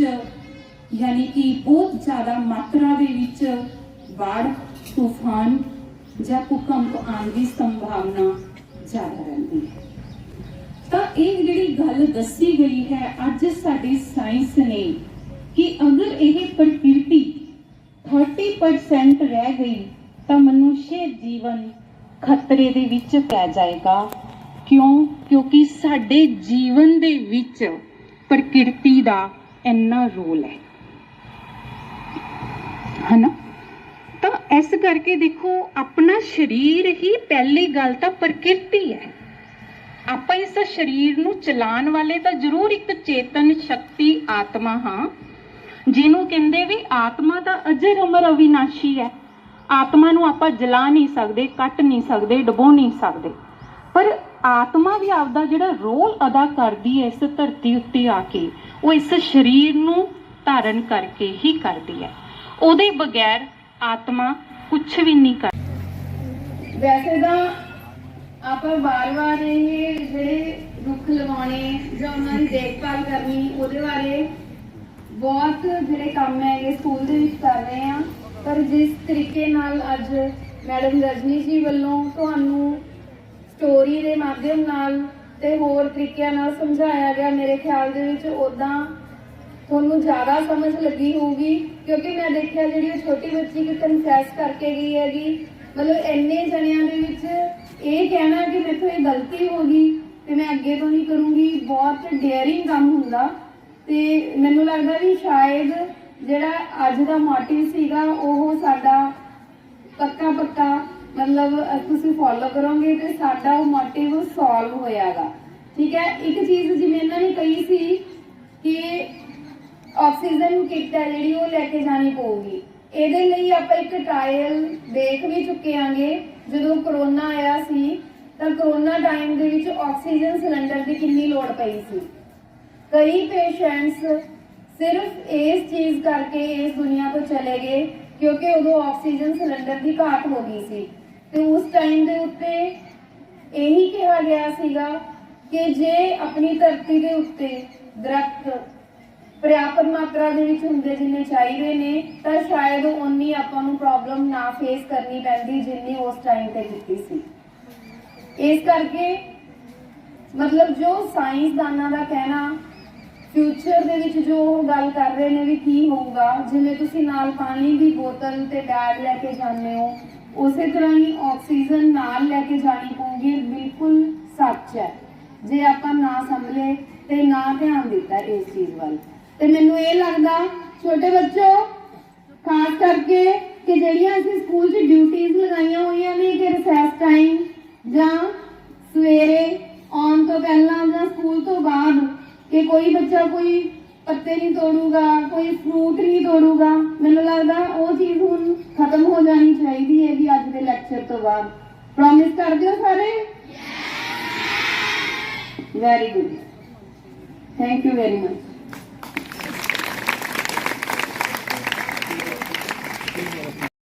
ਵਿੱਚ, ਯਾਨੀ ਕਿ ਬਹੁਤ ਜ਼ਿਆਦਾ ਮਾਤਰਾ ਦੇ ਵਿੱਚ ਬਾੜ ਤੂਫਾਨ ਜਾਂ ਭੂਕੰਪ ਆਉਣ ਦੀ ਸੰਭਾਵਨਾ ਜ਼ਿਆਦਾ ਰਹਿੰਦੀ ਹੈ। ਤਾਂ ਇਹ ਜਿਹੜੀ ਗੱਲ ਦੱਸੀ ਗਈ ਹੈ, ਅੱਜ ਸਾਡੀ ਸਾਇੰਸ ਨੇ ਕਿ ਅਗਰ ਇਹ ਪ੍ਰਕਿਰਤੀ 30% ਰਹਿ ਗਈ, ਤਾਂ ਮਨੁੱਖੇ ਜੀਵਨ ਖਤਰੇ ਦੇ ਵਿੱਚ ਪੈ ਜਾਏਗਾ। ਕਿਉਂ? ਕਿਉਂਕਿ ਸਾਡੇ ਜੀਵਨ ਦੇ ਵਿੱਚ ਪ੍ਰਕਿਰਤੀ ਦਾ ਇੰਨਾ ਰੋਲ ਹੈ। ਹਨਾ? ਤਾਂ ਇਸ ਕਰਕੇ ਦੇਖੋ, ਆਪਣਾ ਸਰੀਰ ਹੀ ਪਹਿਲੀ ਗੱਲ ਤਾਂ ਪ੍ਰਕਿਰਤੀ ਹੈ। ਆਪਾਂ ਇਸ ਸਰੀਰ ਨੂੰ ਚਲਾਉਣ ਵਾਲੇ ਤਾਂ ਜ਼ਰੂਰ ਇੱਕ ਚੇਤਨ ਸ਼ਕਤੀ ਆਤਮਾ ਹਾਂ। ਜਿਹਨੂੰ ਕਹਿੰਦੇ ਵੀ ਆਤਮਾ ਦਾ ਅਜਰ ਅਮਰ ਅਵਿਨਾਸ਼ੀ ਹੈ। ਆਤਮਾ ਨੂੰ ਆਪਾਂ ਜਲਾ ਨਹੀਂ ਸਕਦੇ, ਕੱਟ ਨਹੀਂ ਸਕਦੇ, ਡਬੋ ਨਹੀਂ ਸਕਦੇ। ਪਰ ਆਤਮਾ ਵੀ ਆਪਦਾ ਜਿਹੜਾ ਰੋਲ ਅਦਾ ਕਰਦੀ ਹੈ ਇਸ ਧਰਤੀ ਉੱਤੇ ਆ ਕੇ, ਉਹ ਇਸ ਸਰੀਰ ਨੂੰ ਧਾਰਨ ਕਰਕੇ ਹੀ ਕਰਦੀ ਹੈ। ਉਹਦੇ ਬਗੈਰ ਆਤਮਾ ਕੁਝ ਵੀ ਨਹੀਂ ਕਰ ਵੈਸੇ ਤਾਂ ਆਪਾਂ ਵਾਰ-ਵਾਰ ਇਹ ਜਿਹੜੇ ਰੁੱਖ ਲਗਾਉਣੇ ਜਾਂ ਉਹਨਾਂ ਦੀ ਦੇਖਭਾਲ ਕਰਨੀ, ਉਹਦੇ ਬਾਰੇ ਬਹੁਤ ਜਿਹੜੇ ਕੰਮ ਹੈਗੇ ਸਕੂਲ ਦੇ ਵਿੱਚ ਕਰ ਰਹੇ ਆ ਪਰ ਜਿਸ ਤਰੀਕੇ ਨਾਲ ਅੱਜ ਮੈਡਮ ਰਜਨੀ ਜੀ ਵੱਲੋਂ ਤੁਹਾਨੂੰ ਸਟੋਰੀ ਦੇ ਮਾਧਿਅਮ ਨਾਲ ਤੇ ਹੋਰ ਤਰੀਕਿਆਂ ਨਾਲ ਸਮਝਾਇਆ ਗਿਆ, ਮੇਰੇ ਖਿਆਲ ਦੇ ਵਿੱਚ ਉਦਾਂ ਤੁਹਾਨੂੰ ਜ਼ਿਆਦਾ ਸਮਝ ਲੱਗੀ ਹੋਊਗੀ, ਕਿਉਂਕਿ ਮੈਂ ਦੇਖਿਆ ਜਿਹੜੀ ਉਹ ਛੋਟੀ ਬੱਚੀ ਕਿ ਕਨਫੈਸ ਕਰਕੇ ਗਈ ਹੈਗੀ, ਮਤਲਬ ਇੰਨੇ ਜਣਿਆਂ ਦੇ ਵਿੱਚ ਇਹ ਕਹਿਣਾ ਕਿ ਮੇਥੋਂ ਇਹ ਗਲਤੀ ਹੋ ਗਈ ਤੇ ਮੈਂ ਅੱਗੇ ਤੋਂ ਨਹੀਂ ਕਰੂੰਗੀ, ਬਹੁਤ ਡੇਅਰਿੰਗ ਕੰਮ ਹੁੰਦਾ ਤੇ ਮੈਨੂੰ ਲੱਗਦਾ ਵੀ ਸ਼ਾਇਦ ਜਿਹੜਾ ਅੱਜ ਦਾ ਮੋਟਿਵ ਸੀਗਾ, ਉਹ ਸਾਡਾ ਪੱਕਾ ਪੱਕਾ ਮਤਲਬ ਤੁਸੀਂ ਫੋਲੋ ਕਰੋਗੇ ਤੇ ਸਾਡਾ ਉਹ ਮੋਟਿਵ ਸੋਲਵ ਹੋਇਆਗਾ। ਠੀਕ ਹੈ? ਇੱਕ ਚੀਜ਼ ਜਿਵੇਂ ਇਹਨਾਂ ਨੇ ਕਹੀ ਸੀ ਕਿ ਆਕਸੀਜਨ ਕਿੱਟ ਹੈ ਜਿਹੜੀ, ਉਹ ਲੈ ਕੇ ਜਾਣੀ ਪਊਗੀ। ਇਹਦੇ ਲਈ ਆਪਾਂ ਇੱਕ ਟ੍ਰਾਇਲ ਦੇਖ ਵੀ ਚੁੱਕੇ ਆਂਗੇ। ਜਦੋਂ ਕਰੋਨਾ ਆਇਆ ਸੀ, ਤਾਂ ਕਰੋਨਾ ਟਾਈਮ ਦੇ ਵਿੱਚ ਆਕਸੀਜਨ ਸਿਲੰਡਰ ਦੀ ਕਿੰਨੀ ਲੋੜ ਪਈ ਸੀ? ਕਈ ਪੇਸ਼ੈਂਟਸ ਸਿਰਫ ਇਸ ਚੀਜ਼ ਕਰਕੇ ਇਸ ਦੁਨੀਆ ਤੋਂ ਚਲੇ ਗਏ, ਕਿਉਂਕਿ ਉਦੋਂ ਆਕਸੀਜਨ ਸਿਲੰਡਰ ਦੀ ਘਾਟ ਹੋ ਗਈ ਸੀ। ਤੇ ਉਸ ਟਾਈਮ ਦੇ ਉੱਤੇ ਇਹੀ ਕਿਹਾ ਗਿਆ ਸੀਗਾ ਕਿ ਜੇ ਆਪਣੀ ਧਰਤੀ ਦੇ ਉੱਤੇ ਦਰਖਤ ਪ੍ਰਿਆਪਤ ਮਾਤਰਾ ਦੇ ਵਿੱਚ ਹੁੰਦੇ ਜਿੰਨੇ ਚਾਹੀਦੇ ਨੇ, ਤਾਂ ਸ਼ਾਇਦ ਉਨੀ ਆਪਾਂ ਨੂੰ ਪ੍ਰੋਬਲਮ ਨਾ ਫੇਸ ਕਰਨੀ ਪੈਂਦੀ ਜਿੰਨੀ ਉਸ ਟਾਈਮ ਤੇ ਕੀਤੀ ਸੀ। ਇਸ ਕਰਕੇ ਮਤਲਬ ਜੋ ਸਾਇੰਸਦਾਨਾਂ ਦਾ ਕਹਿਣਾ ਫਿਊਚਰ ਦੇ ਵਿੱਚ ਜੋ ਉਹ ਗੱਲ ਕਰ ਰਹੇ ਨੇ ਵੀ ਕੀ ਹੋਊਗਾ, ਜਿਵੇਂ ਤੁਸੀਂ ਨਾਲ ਪਾਣੀ ਦੀ ਬੋਤਲ ਤੇ ਬੈਗ ਲੈ ਕੇ ਜਾਂਦੇ ਹੋ ਉਸੇ ਤਰ੍ਹਾਂ ਹੀ ਆਕਸੀਜਨ ਨਾਲ ਲੈ ਕੇ ਜਾਣੀ ਪਊਗੀ ਬਿਲਕੁਲ ਸੱਚ ਹੈ। ਜੇ ਆਪਾਂ ਨਾ ਸੰਭਲੇ ਤੇ ਨਾ ਧਿਆਨ ਦਿੱਤਾ ਇਸ ਚੀਜ਼ ਵੱਲ। ਤੇ ਮੈਨੂੰ ਇਹ ਲੱਗਦਾ, ਛੋਟੇ ਬੱਚੋ, ਖਾਸ ਕਰਕੇ ਕਿ ਜਿਹੜੀਆਂ ਅਸੀਂ ਸਕੂਲ 'ਚ ਡਿਊਟੀਆਂ ਲਗਾਈਆਂ ਹੋਈਆਂ ਨੇ ਕਿ ਰਿਸੈਸ ਟਾਈਮ ਜਾਂ ਸਵੇਰੇ ਆਉਣ ਤੋਂ ਪਹਿਲਾਂ ਜਾਂ ਸਕੂਲ ਤੋਂ ਬਾਅਦ ਕਿ ਕੋਈ ਬੱਚਾ ਕੋਈ ਪੱਤੇ ਨਹੀਂ ਤੋੜੂਗਾ ਕੋਈ ਫਰੂਟ ਨਹੀਂ ਤੋੜੂਗਾ। ਮੈਨੂੰ ਲੱਗਦਾ ਉਹ ਚੀਜ਼ ਹੁਣ ਖਤਮ ਹੋ ਜਾਣੀ ਚਾਹੀਦੀ ਹੈ ਵੀ ਅੱਜ ਦੇ ਲੈਕਚਰ ਤੋਂ ਬਾਅਦ। ਪ੍ਰੋਮਿਸ ਕਰਦੇ ਹੋ ਸਾਰੇ? Very good thank you very much